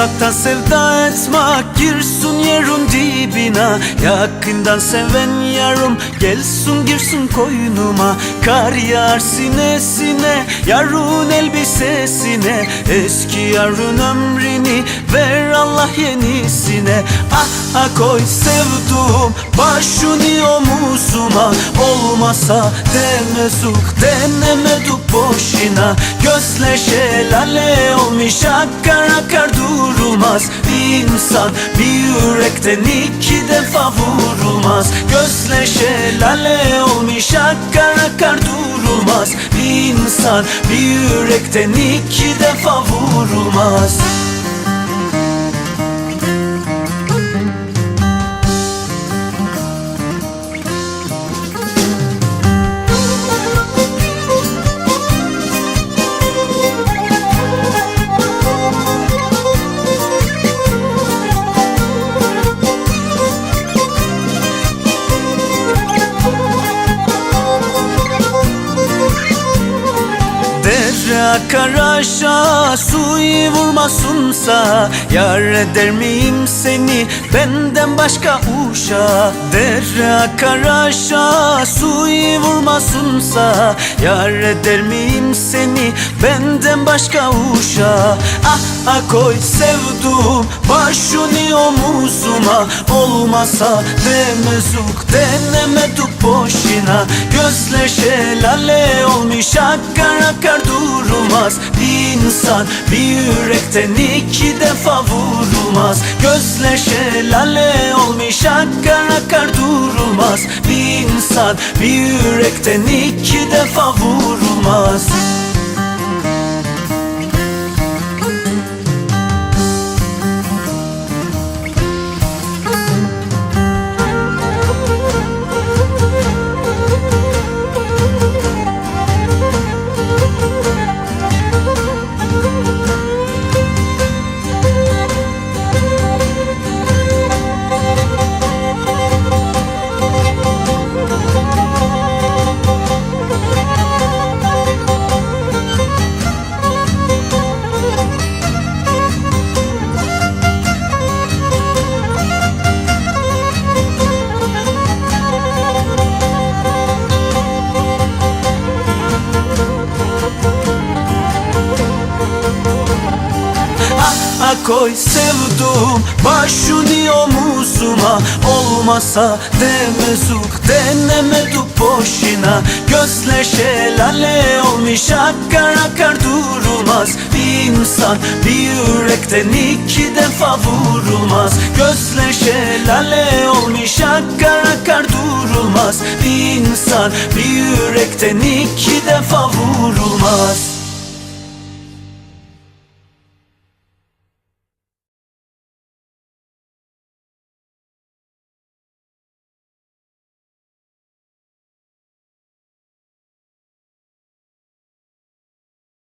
Uzaktan sevda etmek girsin yerin dibine. Yakından seven yarım gelsin girsin koynuma. Kar yağar sinesine yarın elbisesine. Eski yarın ömrünü ver Allah yenisine. Ah ah koy sevduğum başını omuzuma. Olmasa demezuk denemeduk boşuna. Gözler şelale olmuş akar akar durulmaz. İnsan bir yürekten iki defa vurulmaz. Gözler şelale olmuş akar akar durulmaz. İnsan bir yürekten iki defa vurulmaz Dere akar aşağı suyu vurmasınsa Yar eder miyim seni? Benden başka uşa. Dere akar aşağı suyu vurmasınsa Yar eder miyim seni? Benden başka uşa. Ah ah koy sevduğum başını omuzuma. Olmasa demezuk denemeduk boşuna. Gözler şelale olmuş akar akar durulmaz İnsan bir yürekten iki defa vurulmaz. Gözler şelale olmuş akar akar durulmaz. İnsan bir yürekten iki defa vurulmaz koy sevduğum başını omuzuma? Olmasa demezuk denemeduk boşuna. Gözler şelale olmuş akar akar durulmaz. İnsan bir yürekten iki defa vurulmaz. Gözler şelale olmuş akar akar durulmaz. İnsan bir yürekten iki defa vurulmaz